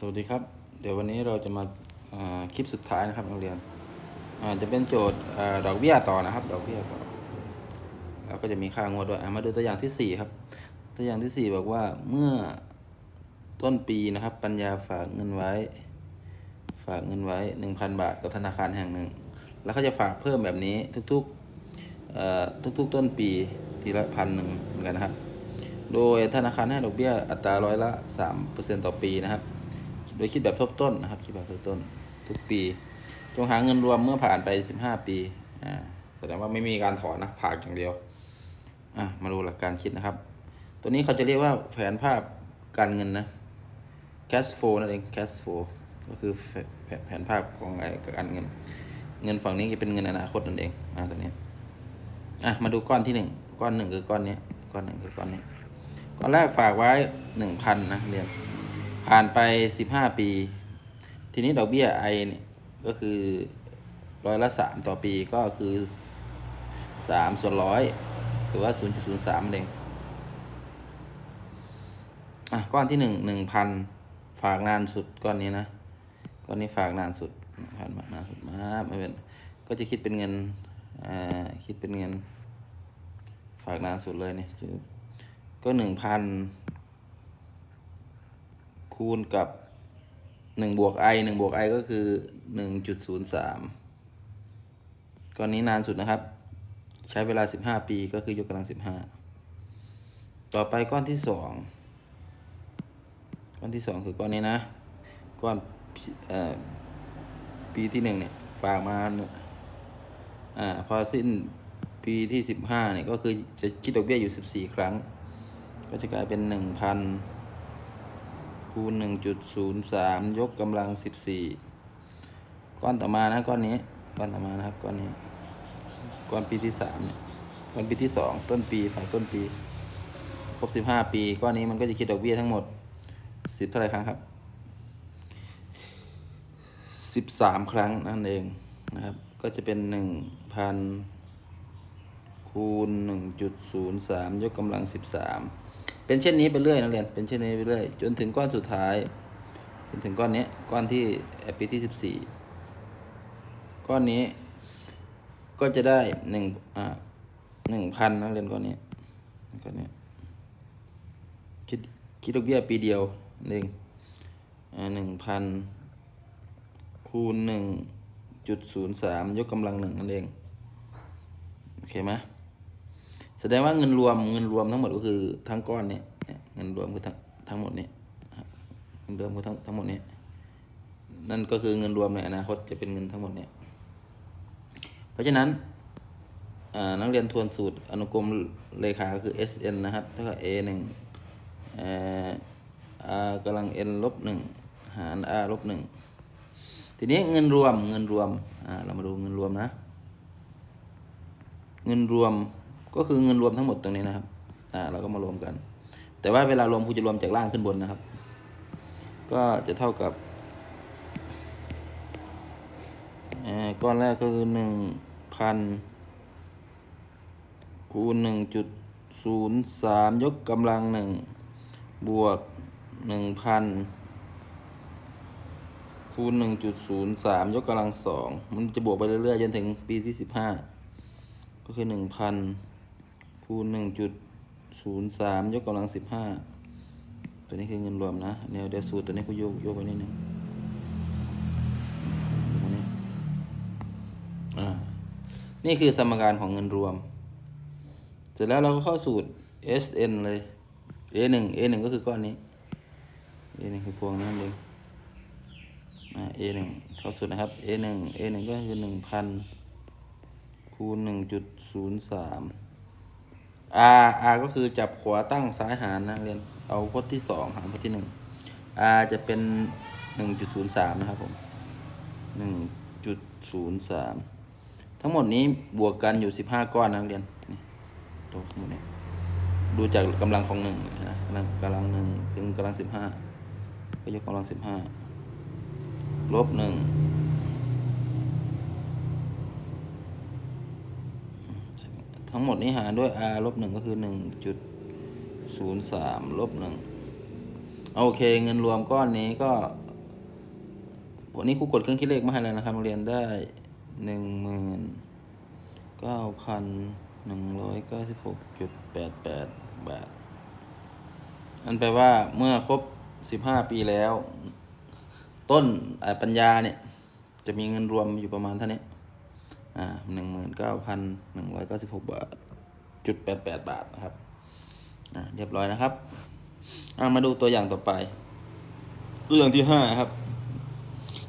สวัสดีครับ เดี๋ยววันนี้เราจะมาาคลิปสุดท้ายนะครับนักเรียนจะเป็นโจทย์อดอกเบี้ยต่อนะครับ ดอกเบี้ยต่อ แล้วก็จะมีค่างวดด้วยมาดูตัวอย่างที่สี่ครับ ตัวอย่างที่สี่บอกว่าเมื่อต้นปีนะครับ ปัญญาฝากเงินไว้ ฝากเงินไว้หนึ่งพันบาทกับธนาคารแห่งหนึ่ง แล้วเขาจะฝากเพิ่มแบบนี้ทุกๆทุกๆต้นปีทีละพันหนึ่งเหมือนกันนะครับ โดยธนาคารให้ดอกเบี้ยอัตราร้อยละ 3%ต่อปีนะครับ โดยคิดแบบทบต้นนะครับ คิดแบบทบต้น ทุกปีจงหาเงินรวมเมื่อผ่านไป 15 ปีอ่าแสดงว่าไม่มีการถอนนะผ่ากอย่างเดียวอะมาดูหลักการคิดนะครับ ตัวนี้เขาจะเรียกว่าแผนภาพการเงินนะ cash flow นั่นเอง cash flow ก็คือแผนภาพของไอ้การเงิน เงินฝั่งนี้จะเป็นเงินอนาคตนั่นเองอ่าตัวนี้อะมาดูก้อนที่หนึ่งก้อนหนึ่งคือก้อนนี้ก้อนหนึ่งคือก้อนนี้ก้อนแรกฝากไว้หนึ่งพันนะเรียน ผ่านไปสิบห้าปี ทีนี้ดอกเบี้ยไอเนี่ยก็คือร้อยละสามต่อปีก็คือสามส่วนร้อยหรือว่าศูนย์จุดศูนย์สามเองอะก้อนที่หนึ่งหนึ่งพันฝากนานสุดก้อนนี้นะ ก้อนนี้ฝากนานสุดผ่านมานานสุดมากไม่เป็นก็จะคิดเป็นเงินอ่าคิดเป็นเงิน ฝากนานสุดเลยเนี่ยก็หนึ่งพัน คูณกับหนึ่งบวกไอหนึ่งบวกไอก็คือหนึ่งจุดศูนย์สามก้อนนี้นานสุดนะครับ ใช้เวลาสิบห้าปีก็คือยกกำลังสิบห้าต่อไปก้อนที่สองก้อนที่สองคือก้อนนี้นะ ก้อนปีที่หนึ่งเนี่ย ฝากมาอ่าพอสิ้นปีที่สิบห้าเนี่ยก็คือจะคิดดอกเบี้ยอยู่สิบสี่ครั้ง ก็จะกลายเป็นหนึ่งพัน คูณหนึ่งจุดศูนย์สามยกกำลังสิบสี่ก้อนต่อมานะก้อนนี้ ก้อนต่อมานะครับก้อนนี้ ก้อนปีที่สามเนี่ยก้อนปีที่สองต้นปีฝากต้นปี ครบสิบห้าปี ก้อนนี้มันก็จะคิดดอกเบี้ยทั้งหมดสิบเท่าไหร่ครั้งครับสิบสามครั้งนั่นเองนะครับ ก็จะเป็นหนึ่งพันคูณหนึ่งจุดศูนย์สามยกกำลังสิบสาม เป็นเช่นนี้ไปเรื่อยนักเรียนเป็นเช่นนี้ไปเรื่อยจนถึงก้อนสุดท้าย จนถึงก้อนนี้ก้อนที่เอ่อปีที่สิบสี่ก้อนนี้ ก็จะได้หนึ่งอ่าหนึ่งพันนักเรียนก้อนนี้ก้อนนี้คิดคิดดอกเบี้ยปีเดียวหนั่งอ่าหนึ่งพันคูณหนึ่งจุดศูนย์สามยกกำลังหนึ่งนั่นเอง โอเคไหม แสดงว่าเงินรวมเงินรวมทั้งหมดก็คือทั้งก้อนเนี่ยเงินรวมคือทั้งทั้งหมดเนี่ยเงินรวมคือทั้งทั้งหมดเนี่ยนั่นก็คือเงินรวมในอนาคตจะเป็นเงินทั้งหมดเนี่ยเพราะฉะนั้นนักเรียนทวนสูตรอนุกรมเลขาคือ SN นะครับเท่ากับ A หนึ่ง R กำลัง N ลบหนึ่งหาร R ลบหนึ่งทีนี้เงินรวมเงินรวมเรามาดูเงินรวมนะ เงินรวม ก็คือเงินรวมทั้งหมดตรงนี้นะครับ อ่า เราก็มารวมกัน แต่ว่าเวลารวมครูจะรวมจากล่างขึ้นบนนะครับ ก็จะเท่ากับอ่าก้อนแรกก็คือหนึ่งพันคูณหนึ่งจุดศูนย์สามยกกำลังหนึ่งบวกหนึ่งพันคูณหนึ่งจุดศูนย์สามยกกำลังสองมันจะบวกไปเรื่อยๆ จนถึงปีที่สิบห้าก็คือหนึ่งพัน คูณหนึ่งจุดศูนย์สามยกกำลังสิบห้าตัวนี้คือเงินรวมนะเดี๋ยวเดี๋ยวสูตรตัวนี้กูโยกโยกไปนิดนึงนี้อ่านี่คือสมการของเงินรวม เสร็จแล้วเราก็เข้าสูตร SN เลย A หนึ่ง A หนึ่งก็คือก้อนนี้ A หนึ่งคือพวงนั่นเองอ่า A หนึ่งเข้าสูตรนะครับ A หนึ่ง A หนึ่งก็คือหนึ่งพันคูณหนึ่งจุดศูนย์สาม r r ก็คือจับขวาตั้งซ้ายหารนะเรียนเอาพจน์ที่สองหารพจน์ที่หนึ่ง r จะเป็นหนึ่งจุดศูนย์สามนะครับผมหนึ่งจุดศูนย์สามทั้งหมดนี้บวกกันอยู่สิบห้าก้อนนะนักเรียนนี่ตัวหมดนี้ดูจากกำลังของหนึ่งนะกำลังกำลังหนึ่งถึงกำลังสิบห้าก็ยกกำลังสิบห้าลบหนึ่ง ทั้งหมดนี้หารด้วย r ลบหนึ่งก็คือหนึ่งจุดศูนย์สามลบหนึ่งโอเค เงินรวมก้อนนี้ก็ วันนี้ครูกดเครื่องคิดเลขมาให้แล้วนะครับเรียนได้หนึ่งหมื่นเก้าพันหนึ่งร้อยเก้าสิบหกจุดแปดแปดบาท อันแปลว่าเมื่อครบสิบห้าปีแล้ว ต้นปัญญาเนี่ย จะมีเงินรวมอยู่ประมาณเท่านี้ อ่าหนึ่งหมื่นเก้าพันหนึ่งร้อยเก้าสิบหกบาทจุดแปดแปดบาทนะครับอ่าเรียบร้อยนะครับอ่ามาดูตัวอย่างต่อไปตัวอย่างที่ห้าครับ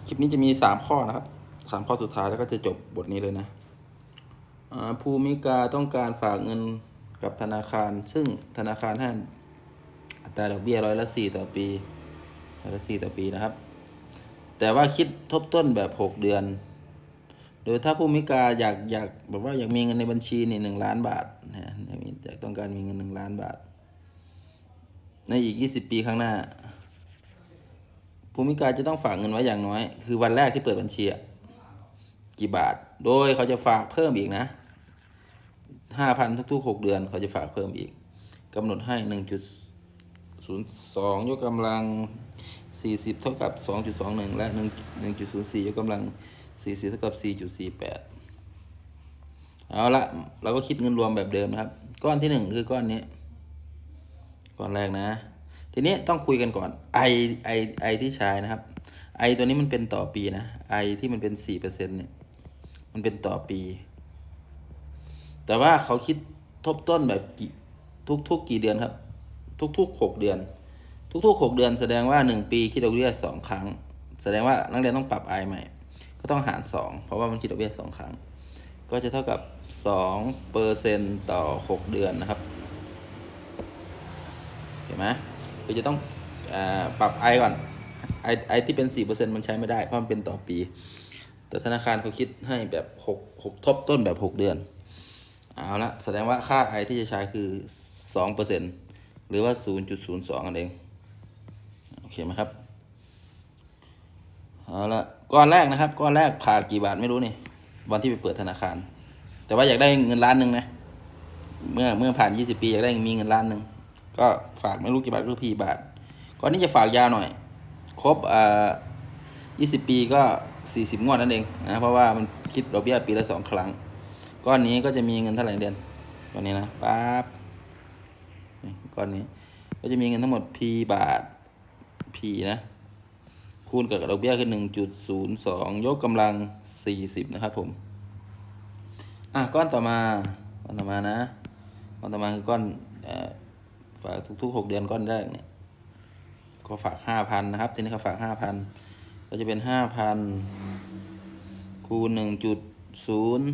คลิปนี้จะมีสามข้อนะครับสามข้อสุดท้ายแล้วก็จะจบบทนี้เลยนะอ่าภูมิกาต้องการฝากเงินกับธนาคาร ซึ่งธนาคารให้อัตราดอกเบี้ยร้อยละสี่ต่อปีร้อยละสี่ต่อปีนะครับ แต่ว่าคิดทบต้นแบบหกเดือน โดยถ้าผู้มิกาอยากอยากแบบว่าอยากมีเงินในบัญชีนี่หนึ่งล้านบาทนะอยากมีอยากต้องการมีเงินหนึ่งล้านบาท ในอีกยี่สิบปีข้างหน้า ผู้มิกาจะต้องฝากเงินไว้อย่างน้อย คือวันแรกที่เปิดบัญชีกี่บาท โดยเขาจะฝากเพิ่มอีกนะห้าพันทุกๆหกเดือน เขาจะฝากเพิ่มอีกกำหนดให้หนึ่งจุดศูนย์สองยกกำลังสี่สิบเท่ากับสองจุดสองหนึ่งและหนึ่งหนึ่งจุดศูนย์สี่ยกกำลัง สี่สิบเท่ากับสี่จุดสี่แปดเอาละเราก็คิดเงินรวมแบบเดิมนะครับ ก้อนที่หนึ่งคือก้อนนี้ ก้อนแรกนะ ทีนี้ต้องคุยกันก่อนไอไอไอที่ใช้นะครับไอตัวนี้มันเป็นต่อปีนะไอที่มันเป็นสี่เปอร์เซ็นเนี่ย มันเป็นต่อปี แต่ว่าเขาคิดทบต้นแบบกี่ทุกทุกกี่เดือนครับ ทุกทุกหกเดือน ทุกทุกหกเดือน แสดงว่าหนึ่งปีคิดดอกเบี้ยสองครั้ง แสดงว่านักเรียนต้องปรับไอใหม่ ก็ต้องหารสองเพราะว่ามันคิดดอกเบี้ยสองครั้ง ก็จะเท่ากับสองเปอร์เซ็นต์ต่อหกเดือนนะครับเห็นไหมคือจะต้องอาปรับไอก่อนไอไอที่เป็นสี่เปอร์เซ็นมันใช้ไม่ได้ เพราะมันเป็นต่อปี แต่ธนาคารเขาคิดให้แบบหกหกทบต้นแบบหกเดือน เอาละแสดงว่าค่าไอที่จะใช้คือสองเปอร์เซ็นหรือว่าศูนย์จุดศูนย์สองอันเอง โอเคไหมครับ เอาละ ก้อนแรกนะครับ ก้อนแรกผ่ากี่บาทไม่รู้นี่วันที่ไปเปิดธนาคาร แต่ว่าอยากได้เงินล้านหนึ่งนะเมื่อเมื่อผ่านยี่สิบปีอยากได้มีเงินล้านหนึ่งก็ฝากไม่รู้กี่บาทก็พีบาทก้อนนี้จะฝากยาวหน่อย ครบอ่ายี่สิบปีก็สี่สิบงวดนั่นเองนะเพราะว่ามันคิดดอกเบี้ยปีละสองครั้ง ก้อนนี้ก็จะมีเงินเท่าไหร่เดือนก้อนนี้นะป๊าบก้อนนี้ ก็จะมีเงินทั้งหมด p บาท p นะ คูณกับดอกเบี้ยคือหนึ่งจุดศูนย์สองยกกำลังสี่สิบนะครับผม อะก้อนต่อมาก้อนต่อมานะก้อนต่อมาคือก้อนเอ่อฝากทุกๆหกเดือนก้อนแรกเนี่ยก็ฝากห้าพันนะครับ ทีนี้เขาฝากห้าพันก็จะเป็นห้าพันคูณหนึ่งจุดศูนย์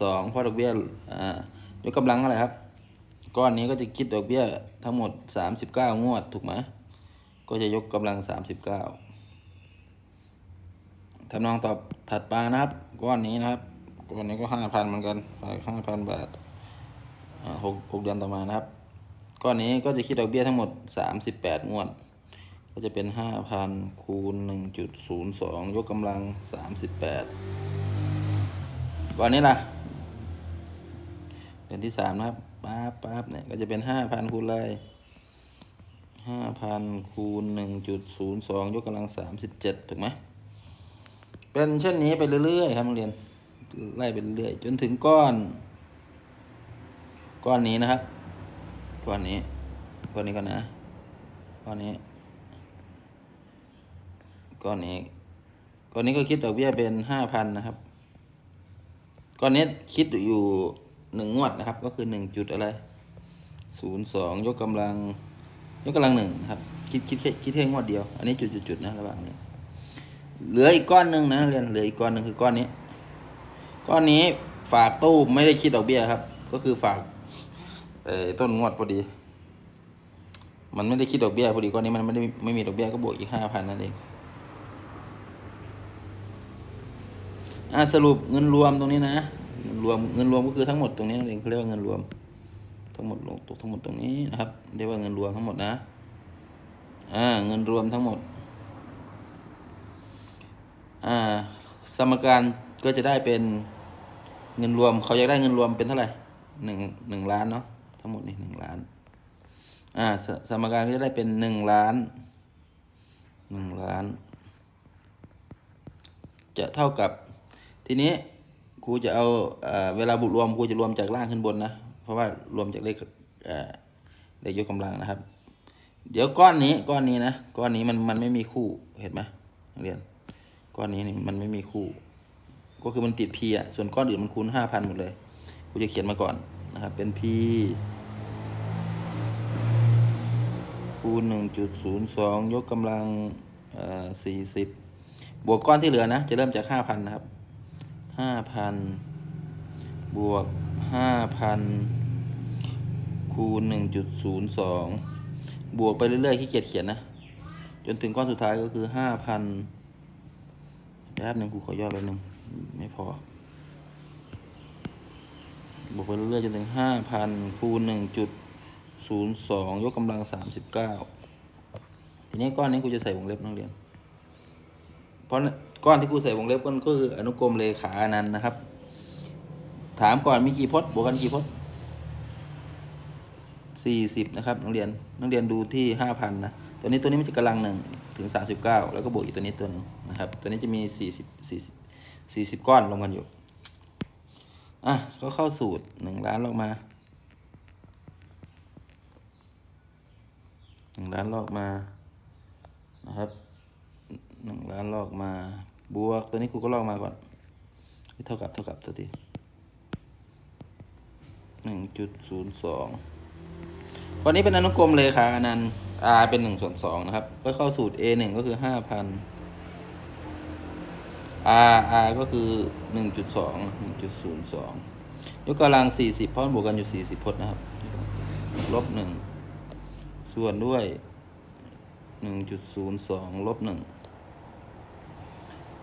สองเพราะดอกเบี้ยอ่ายกกำลังอะไรครับ ก้อนนี้ก็จะคิดดอกเบี้ยทั้งหมดสามสิบเก้างวดถูกไหมก็จะยกกำลังสามสิบเก้า ทำนองตอบถัดไปนะครับ ก้อนนี้นะครับก้อนนี้ก็ห้าพันเหมือนกันฝากห้าพันบาทหกหกเดือนต่อมานะครับ ก้อนนี้ก็จะคิดดอกเบี้ยทั้งหมดสามสิบแปดงวด ก็จะเป็นห้าพันคูณหนึ่งจุดศูนย์สองยกกำลังสามสิบแปดก้อนนี้ล่ะ เดือนที่สามนะครับป๊าบป๊าบเนี่ยก็จะเป็นห้าพันคูณเลยห้าพันคูณหนึ่งจุดศูนย์สองยกกำลังสามสิบเจ็ดถูกไหม เป็นเช่นนี้ไปเรื่อยๆครับนักเรียนไล่ไปเรื่อยๆจนถึงก้อน ก้อนนี้นะครับ ก้อนนี้ ก้อนนี้ก่อนนะ ก้อนนี้ ก้อนนี้ ก้อนนี้ก็คิดดอกเบี้ยเป็นห้าพันนะครับ ก้อนนี้คิดอยู่หนึ่งงวดนะครับ ก็คือหนึ่งจุดอะไรศูนย์สองยกกำลัง ยกกำลังหนึ่งครับ คิดคิดแค่คิดแค่งวดเดียว อันนี้จุดจุดๆๆนะระหว่างนี้ เหลืออีกก้อนหนึ่งนะเรียนเหลืออีกก้อนหนึ่งคือก้อนนี้ ก้อนนี้ฝากตู้ไม่ได้คิดดอกเบี้ยครับ ก็คือฝากต้นงวดพอดี มันไม่ได้คิดดอกเบี้ยพอดีก้อนนี้มันไม่ได้ไม่มีดอกเบี้ยก็บวกอีกห้าพันนั่นเองอ่าสรุปเงินรวมตรงนี้นะเงินรวมเงินรวมก็คือทั้งหมดตรงนี้นั่นเองเขาเรียกว่าเงินรวม ทั้งหมดลงตกทั้งหมดตรงนี้นะครับ เรียกว่าเงินรวมทั้งหมดนะอ่าเงินรวมทั้งหมด สมการก็จะได้เป็นเงินรวม เขาอยากได้เงินรวมเป็นเท่าไหร่หนึ่งหนึ่งล้านเนาะทั้งหมดนี่หนึ่งล้านอ่าสสมการก็จะได้เป็นหนึ่งล้านหนึ่งล้าน จะเท่ากับทีนี้กูจะเอาเวลาบุรวมกูจะรวมจากล่างขึ้นบนนะ เพราะว่ารวมจากเลขเอ่อเลขยกกำลังนะครับ เดี๋ยวก้อนนี้ก้อนนี้นะ ก้อนนี้มันมันไม่มีคู่เห็นไหมนักเรียน ก้อนนี้นี่มันไม่มีคู่ ก็คือมันติด p อะ ส่วนก้อนอื่นมันคูณห้าพันหมดเลย กูจะเขียนมาก่อนนะครับ เป็น p คูณหนึ่งจุดศูนย์สองยกกำลังเอ่อสี่สิบบวกก้อนที่เหลือนะ จะเริ่มจากห้าพันนะครับห้าพันบวกห้าพันคูณหนึ่งจุดศูนย์สองบวกไปเรื่อยๆขี้เกียจเขียนนะ จนถึงก้อนสุดท้ายก็คือห้าพัน แป๊บหนึ่งกูขอย่อไปหนึ่งไม่พอบวกไปเรื่อยๆจนถึงห้าพันคูณหนึ่งจุดศูนย์สองยกกำลังสามสิบเก้าทีนี้ก้อนนี้กูจะใส่วงเล็บนักเรียน เพราะก้อนที่กูใส่วงเล็บก็คืออนุกรมเลขาอนันต์นะครับ ถามก่อนมีกี่พจน์บวกกันกี่พจน์สี่สิบนะครับนักเรียนนักเรียนดูที่ห้าพันนะ ตัวนี้ตัวนี้มันจะกำลังหนึ่ง ถึงสามสิบเก้าแล้วก็บวกอีกตัวนี้ตัวหนึ่งนะครับ ตัวนี้จะมีสี่สิบสี่สี่สิบก้อนลงกันอยู่ อะ ก็เข้าสูตรหนึ่งล้านลอกมาหนึ่งล้านลอกมา นะครับหนึ่งล้านลอกมา บวก ตัวนี้ครูก็ลอกมาก่อน เท่ากับเท่ากับตัวทีหนึ่งจุดศูนย์สองวันนี้เป็นอนุกรมเลยค่ะอนันต์ r เป็นหนึ่งส่วนสองนะครับ ก็เข้าสูตร a หนึ่งก็คือห้าพัน r r ก็คือหนึ่งจุดสองหนึ่งจุดศูนย์สองยกกำลังสี่สิบพราะมันบวกกันอยู่สี่สิบพจน์นะครับ ลบหนึ่งส่วนด้วยหนึ่งจุดศูนย์สองลบหนึ่ง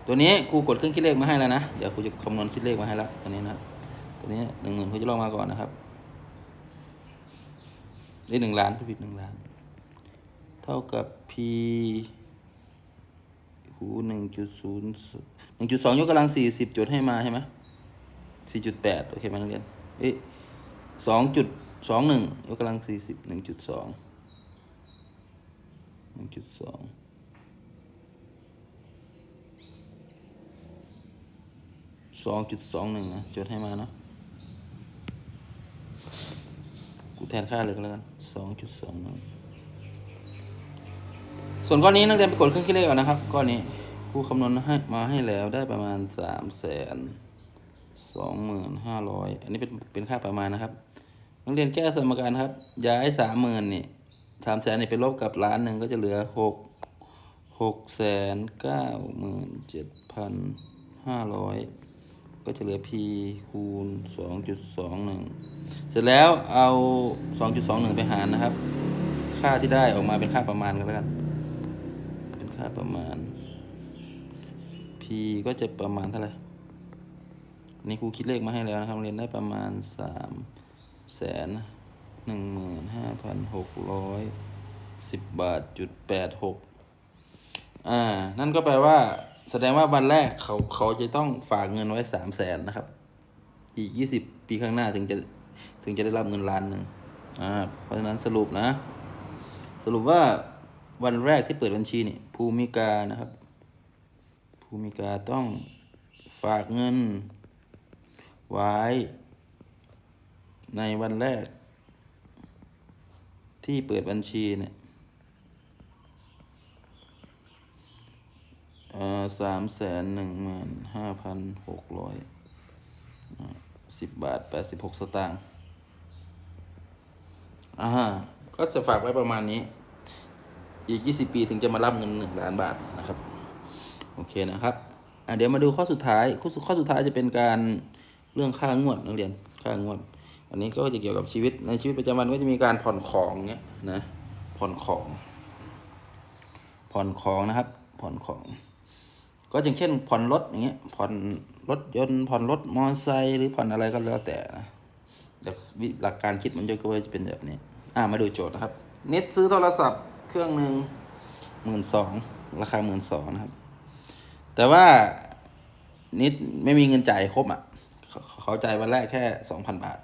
ตัวนี้ครูกดเครื่องคิดเลขมาให้แล้วนะ เดี๋ยวครูจะคำนวณคิดเลขมาให้แล้วตัวนี้นะครับ ตัวนี้หนึ่งหมื่นครูจะลองมาก่อนนะครับได้หนึ่งล้านผิดหนึ่งล้าน เท่ากับ p คูหนึ่งจุดศูนย์หนึ่งจุดสองยกกำลังสี่สิบจุดให้มาใช่ไหมสี่จุดแปดโอเคไหมนักเรียนเอ๊ะสองจุดสองหนึ่งยกกำลังสี่สิบหนึ่งจุดสองหนึ่งจุดสองสองจุดสองหนึ่งนะจดให้มาเนาะกูแทนค่าเลยก็แล้วกันสองจุดสองหนึ่ง ส่วนก้อนนี้นักเรียนไปกดเครื่องคิดเลขก่อนนะครับก้อนนี้ครูคำนวณให้มาให้แล้วได้ประมาณสามแสนสองหมื่นห้าร้อยอันนี้เป็นเป็นค่าประมาณนะครับนักเรียนแก้สมการครับ ย้ายสามหมื่นนี่สามแสนนี่ไปลบกับล้านหนึ่งก็จะเหลือหกหกแสนเก้าหมื่นเจ็ดพันห้าร้อยก็จะเหลือ p คูณสองจุดสองหนึ่งเสร็จแล้วเอาสองจุดสองหนึ่งไปหารนะครับ ค่าที่ได้ออกมาเป็นค่าประมาณกันแล้วกันเป็น ค่าประมาณ p ก็จะประมาณเท่าไหร่นนี่ครูคิดเลขมาให้แล้วนะครับเรียนได้ประมาณสามแสนหนึ่งหมื่นห้าพันหกร้อยสิบบาทจุดแปดหกอ่า นั่นก็แปลว่า แสดงว่าวันแรกเขาเขาจะต้องฝากเงินไว้สามแสนนะครับ อีกยี่สิบปีข้างหน้าถึงจะถึงจะได้รับเงินล้านหนึ่งอ่า เพราะฉะนั้นสรุปนะ สรุปว่า วันแรกที่เปิดบัญชีนี่ภูมิกานะครับ ภูมิกาต้องฝากเงิน ไว้ ในวันแรก ที่เปิดบัญชีเนี่ยสามแสนหนึ่งหมื่นห้าพันหกร้อยสิบบาทแปดสิบหกสตางค์อ่า ก็จะฝากไว้ประมาณนี้ อีก 20 ปีถึงจะมารับเงิน1ล้านบาทนะครับ โอเคนะครับอะเดี๋ยวมาดูข้อสุดท้ายข้อสุดข้อสุดท้ายจะเป็นการเรื่องค่างวดนักเรียนค่างวด อันนี้ก็จะเกี่ยวกับชีวิตในชีวิตประจำวันก็จะมีการผ่อนของเนี้ยนะผ่อนของ ผ่อนของนะครับ ผ่อนของ ก็อย่างเช่น ผ่อนรถอย่างเงี้ยผ่อนรถยนต์ผ่อนรถมอเตอร์ไซค์หรือผ่อนอะไรก็แล้วแต่นะแต่หลักการคิดมันจะก็จะเป็นแบบนี้ อ่ามาดูโจทย์นะครับนิดซื้อโทรศัพท์ เครื่องหนึ่งหมื่นสองราคาหมื่นสองนะครับ แต่ว่านิดไม่มีเงินจ่ายครบอะ เขาจ่ายวันแรกแค่สองพันบาท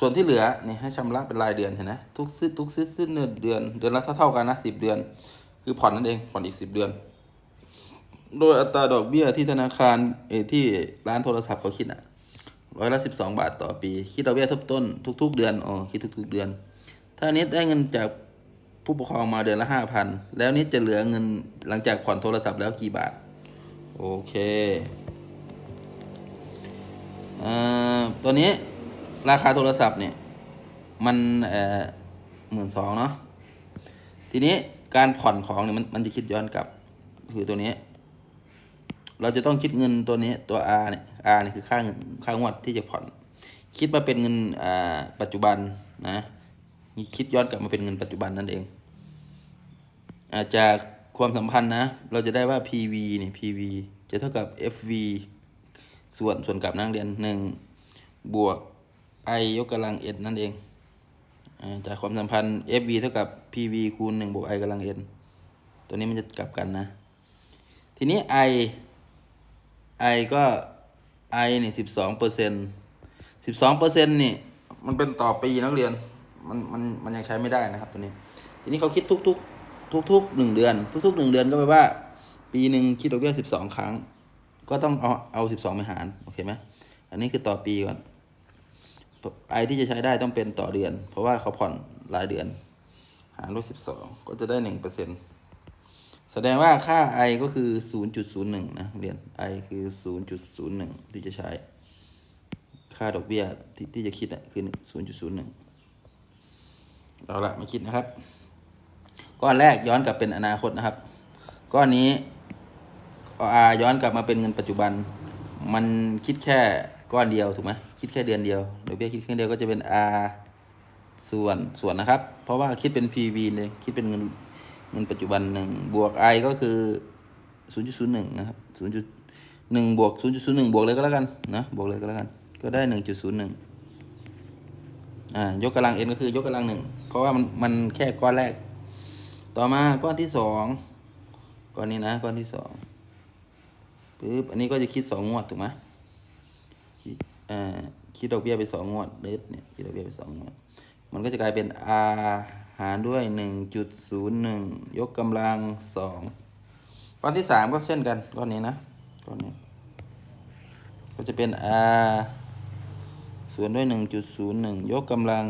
ส่วนที่เหลือนี่ให้ชำระเป็นรายเดือนเห็นไหมทุกสิ้นทุกสิ้นสิ้นเดือน เดือนละเท่าเท่ากันนะสิบเดือน คือผ่อนนั่นเองผ่อนอีกสิบเดือน โดยอัตราดอกเบี้ยที่ธนาคารเออที่ร้านโทรศัพท์เขาคิดอะร้อยละสิบสองบาทต่อปี คิดดอกเบี้ยทบต้นทุก ๆ เดือนอ๋อคิดทุก ๆ เดือน ถ้านิดได้เงินจาก ผู้ปกครองมาเดือนละห้าพันแล้วนิดจะเหลือเงินหลังจากผ่อนโทรศัพท์แล้วกี่บาท โอเคเอ่อตัวนี้ราคาโทรศัพท์เนี่ย มันเอ่อหมื่นสองเนาะทีนี้การผ่อนของเนี่ยมันมันจะคิดย้อนกลับ คือตัวนี้ เราจะต้องคิดเงินตัวนี้ตัว R เนี่ย R เนี่ยคือค่าเงินค่างวดที่จะผ่อน คิดมาเป็นเงินอ่าปัจจุบันนะคิดย้อนกลับมาเป็นเงินปัจจุบันนั่นเอง จากความสัมพันธ์นะ เราจะได้ว่า PV เนี่ย PV จะเท่ากับ FV ส่วนส่วนกับนักเรียนหนึ่งบวก I ยกกำลัง n นั่นเองอจากความสัมพันธ์ FV เท่ากับ PV คูณ 1 บวก I กำลัง n ตัวนี้มันจะกลับกันนะ ทีนี้ I I ก็ I เนี่ย12เปอร์เซ็นต์12เปอร์เซ็นต์นี่ มันเป็นต่อปีนักเรียน มันมันมันยังใช้ไม่ได้นะครับตัวนี้ ทีนี้เขาคิดทุกทุก ทุกๆหนึ่งเดือน ทุกๆหนึ่งเดือนก็แปลว่า ปีหนึ่งคิดดอกเบี้ย12ครั้ง ก็ต้องเอาเอา12ไปหารโอเคไหมอันนี้คือต่อปีก่อนไอที่จะใช้ได้ต้องเป็นต่อเดือน เพราะว่าเขาผ่อนรายเดือน หารด้วยสิบสองก็จะได้หนึ่งเปอร์เซ็นต์แสดงว่าค่า i ก็คือศูนย์จุดศูนย์หนึ่งนะเรียน i คือศูนย์จุดศูนย์หนึ่งที่จะใช้ ค่าดอกเบี้ยที่ที่จะคิดอะคือศูนย์จุดศูนย์หนึ่งเอาละมาคิดนะครับ ก้อนแรกย้อนกลับเป็นอนาคตนะครับ ก้อนนี้ย้อนกลับมาเป็นเงินปัจจุบัน มันคิดแค่ก้อนเดียวถูกไหมคิดแค่เดือนเดียวดอกเบี้ยคิดแค่เดียวก็จะเป็น R ส่วนส่วนนะครับ เพราะว่าคิดเป็น PV เลยคิดเป็นเงินเงินปัจจุบันหนึ่งบวก I ก็คือ 0.01 นะครับ 0.1 บวก 0.01 บวกเลยก็แล้วกันนะบวกเลยก็แล้วกัน ก็ได้ 1.01อ่ายกกำลัง n ก็คือยกกำลังหนึ่งเพราะว่ามันมันแค่ก้อนแรก ต่อมาก้อนที่สองก้อนนี้นะก้อนที่สองปึ๊บอันนี้ก็จะคิดสองงวดถูกไหมคิดอ่าคิดดอกเบี้ยไปสองงวดเดทเนี่ยคิดดอกเบี้ยไปสองงวด มันก็จะกลายเป็น r หารด้วยหนึ่งจุดศูนย์หนึ่งยกกำลังสองก้อนที่สามก็เช่นกันก้อนนี้นะก้อนนี้ ก็จะเป็น r ส่วนด้วยหนึ่งจุดศูนย์หนึ่งยกกำลัง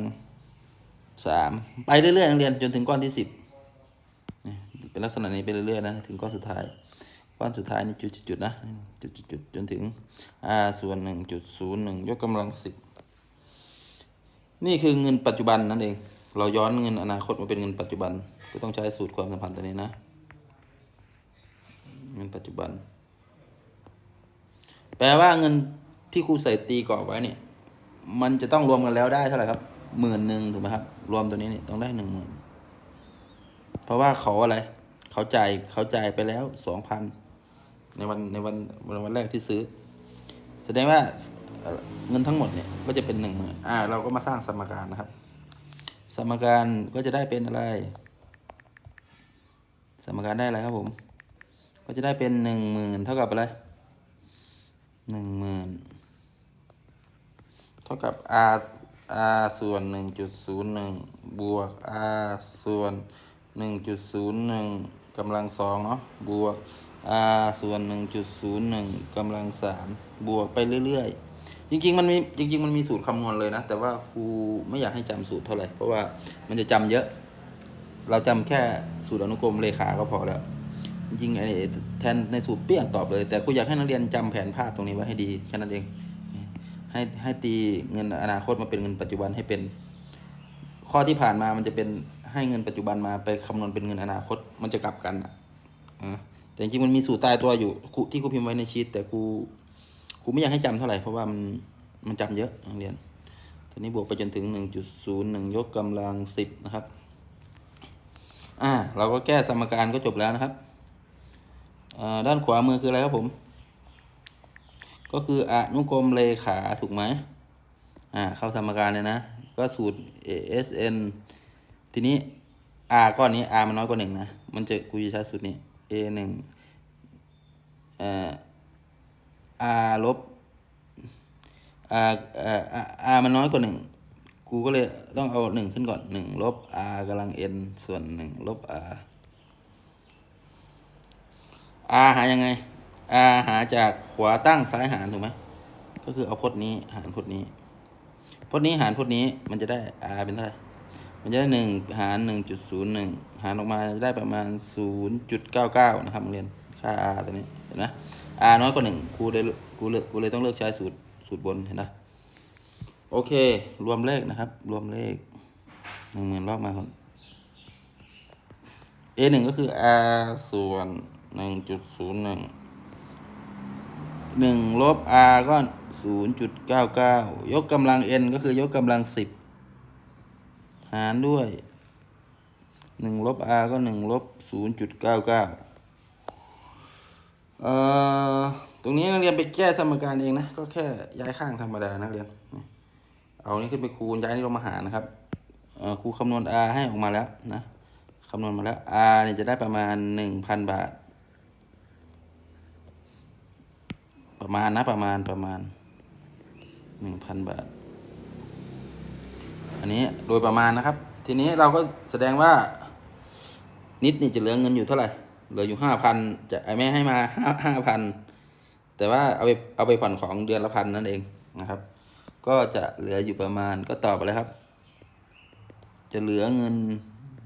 สามไปเรื่อยๆนักเรียนจนถึงก้อนที่สิบ เป็นลักษณะนี้ไปเรื่อยๆนะถึงก้อนสุดท้ายก้อนสุดท้ายนี่จุดๆๆนะจุดๆๆจนถึง r ส่วนหนึ่งจุดศูนย์หนึ่งยกกำลังสิบนี่คือเงินปัจจุบันนั่นเอง เราย้อนเงินอนาคตมาเป็นเงินปัจจุบัน ก็ต้องใช้สูตรความสัมพันธ์ตัวนี้นะ เงินปัจจุบัน แปลว่าเงินที่ครูใส่ตีกรอบไว้เนี่ย มันจะต้องรวมกันแล้วได้เท่าไหร่ครับหมื่นหนึ่งถูกไหมครับ รวมตัวนี้เนี่ยต้องได้หนึ่งหมื่นเพราะว่าเขาอะไร เขาจ่ายเขาจ่ายไปแล้วสองพันในวันในวันในวันแรกที่ซื้อ แสดงว่าเอ่อเงินทั้งหมดเนี่ยก็จะเป็นหนึ่งหมื่นอ่า เราก็มาสร้างสมการนะครับ สมการก็จะได้เป็นอะไร สมการได้อะไรครับผม ก็จะได้เป็นหนึ่งหมื่นเท่ากับอะไรหนึ่งหมื่นเท่ากับ r r ส่วนหนึ่งจุดศูนย์หนึ่งบวก r ส่วนหนึ่งจุดศูนย์หนึ่ง กำลังสองเนาะบวก r ส่วนหนึ่งจุดศูนย์หนึ่งกำลังสามบวกไปเรื่อยๆ จริงๆมันมีจริง ๆ มันมีสูตรคำนวณเลยนะ แต่ว่าครูไม่อยากให้จำสูตรเท่าไหร่ เพราะว่ามันจะจำเยอะ เราจำแค่สูตรอนุกรมเลขาก็พอแล้ว จริงๆไอ้แทนในสูตรเปี้ยงตอบเลย แต่ครูอยากให้นักเรียนจำแผนภาพตรงนี้ไว้ให้ดีแค่นั้นเอง ให้ให้ตีเงินอนาคตมาเป็นเงินปัจจุบันให้เป็น ข้อที่ผ่านมามันจะเป็น ให้เงินปัจจุบันมาไปคำนวณเป็นเงินอนาคต มันจะกลับกันอะแต่จริงมันมีสูตรตายตัวอยู่คุที่ครูพิมพ์ไว้ในชีตแต่ครูครูไม่อยากให้จำเท่าไหร่เพราะว่ามันมันจำเยอะนักเรียนทีนี้บวกไปจนถึงหนึ่งจุดศูนย์หนึ่งยกกำลังสิบนะครับ อ่า เราก็แก้สมการก็จบแล้วนะครับอ่าด้านขวามือคืออะไรครับผม ก็คืออนุกรมเลขาถูกไหมอ่า เข้าสมการเลยนะ ก็สูตร ASN ทีนี้ r ก้อนนี้ r มันน้อยกว่าหนึ่งนะ มันจะกูจะใช้สูตรนี้ a หนึ่งเอ่อ r ลบ r เอ่อ r มันน้อยกว่าหนึ่งกูก็เลยต้องเอาหนึ่งขึ้นก่อนหนึ่งลบ r กำลัง n ส่วนหนึ่งลบ r r หายังไง r หาจากขวาตั้งซ้ายหารถูกไหมก็คือเอาพจน์นี้หารพจน์นี้พจน์นี้หารพจน์นี้มันจะได้ r เป็นเท่าไหร่ มันจะได้หนึ่งหารหนึ่งจุดศูนย์หนึ่งหารออกมาจะได้ประมาณศูนย์จุดเก้าเก้านะครับโรงเรียนค่า r ตัวนี้เห็นไหม r น้อยกว่าหนึ่งกูเลยกูเลยกูเลยต้องเลือกใช้สูตรสูตรบนเห็นไหมโอเค รวมเลขนะครับ รวมเลขหนึ่งหมื่นรอบมาคน a หนึ่งก็คือ r ส่วนหนึ่งจุดศูนย์หนึ่งหนึ่งลบ r ก็ศูนย์จุดเก้าเก้ายกกำลัง n ก็คือยกกำลังสิบ หารด้วยหนึ่งลบ r ก็หนึ่งลบศูนย์จุดเก้าเก้าเอ่อตรงนี้นักเรียนไปแก้สมการเองนะ ก็แค่ย้ายข้างธรรมดานักเรียน เอานี้ขึ้นไปคูณย้ายนี่ลงมาหารนะครับเอ่อครูคำนวณ r ให้ออกมาแล้วนะคำนวณมาแล้ว R เนี่ยจะได้ประมาณหนึ่งพันบาท ประมาณนะประมาณประมาณหนึ่งพันบาท อันนี้โดยประมาณนะครับ ทีนี้เราก็แสดงว่า นิดนี่จะเหลือเงินอยู่เท่าไหร่เหลืออยู่ห้าพันจะไอแม่ให้มาห้าห้าพันแต่ว่าเอาไปเอาไปผ่อนของเดือนละพันนั่นเองนะครับ ก็จะเหลืออยู่ประมาณก็ตอบไปเลยครับ จะเหลือเงิน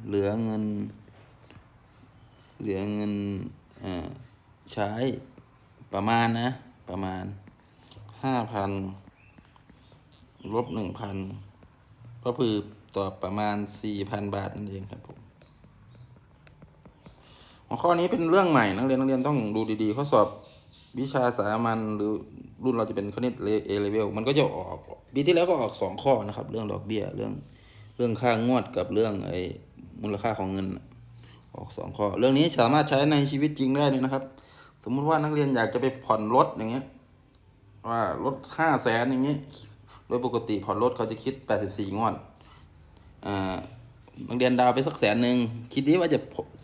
เหลือเงิน เหลือเงินใช้ประมาณนะ ประมาณห้าพันลบหนึ่งพัน ก็คือตอบประมาณสี่พันบาทนั่นเองครับผมหัวข้อนี้เป็นเรื่องใหม่นักเรียนนักเรียนต้องดูดีๆข้อสอบวิชาสามัญหรือรุ่นเราจะเป็นคณิตเอเลเวลมันก็จะออกปีที่แล้วก็ออกสองข้อนะครับ เรื่องดอกเบี้ยเรื่องเรื่องค่างวดกับเรื่องไอ้มูลค่าของเงิน ออกสองข้อ เรื่องนี้สามารถใช้ในชีวิตจริงได้เลยนะครับ สมมุติว่านักเรียนอยากจะไปผ่อนรถอย่างเงี้ยว่ารถห้าแสนอย่างเงี้ย โดยปกติผ่อนรถเขาจะคิดแปดสิบสี่งวดอ่านักเรียนดาวไปสักแสนหนึ่งคิดดีว่าจะ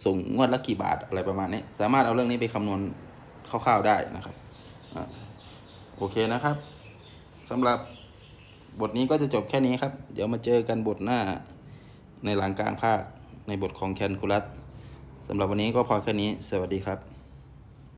ส่งงวดละกี่บาทอะไรประมาณนี้ สามารถเอาเรื่องนี้ไปคำนวณคร่าวๆได้นะครับอ่าโอเคนะครับสำหรับบทนี้ก็จะจบแค่นี้ครับ เดี๋ยวมาเจอกันบทหน้าในหลังกลางภาคในบทของแคนคูลัสสำหรับวันนี้ก็พอแค่นี้ สวัสดีครับ